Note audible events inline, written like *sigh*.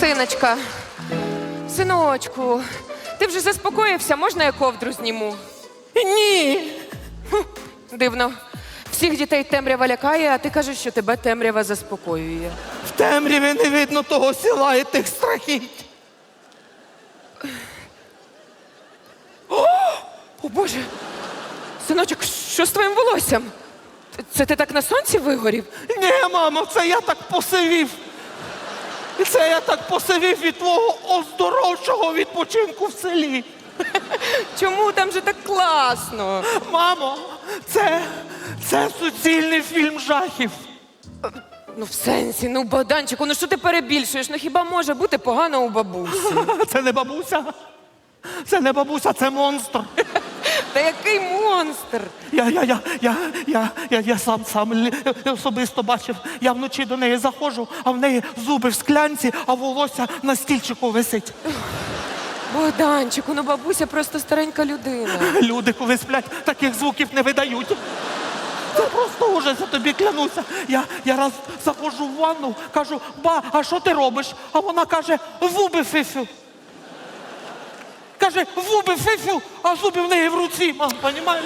Синочка, синочку, ти вже заспокоївся, можна я ковдру зніму? Ні. Дивно. Всіх дітей темрява лякає, а ти кажеш, що тебе темрява заспокоює. В темряві не видно того села і тих страхіть. О Боже! Синочок, що з твоїм волоссям? Це ти так на сонці вигорів? Ні, мамо, це я так посивів. І це я так посивів від твого оздоровчого відпочинку в селі. Чому там же так класно? Мамо, це, це суцільний фільм жахів. Ну, в сенсі, ну, Богданчику, ну що ти перебільшуєш? Ну хіба може бути погано у бабусі? *laughs* Це не бабуся. Це не бабуся, це монстр. Та який монстр? Я, я, я, я, я, я, я сам сам лі- особисто бачив. Я вночі до неї заходжу, а в неї зуби в склянці, а волосся на стільчику висить. Богданчику, ну бабуся просто старенька людина. *laughs* Люди, коли сплять, таких звуків не видають. Це просто ужас, я тобі клянуся. Я, я раз заходжу в ванну, кажу, ба, а що ти робиш? А вона каже, зуби фифю. Каже, зуби фифю, а зуби в неї в руці, мам, понімаєш?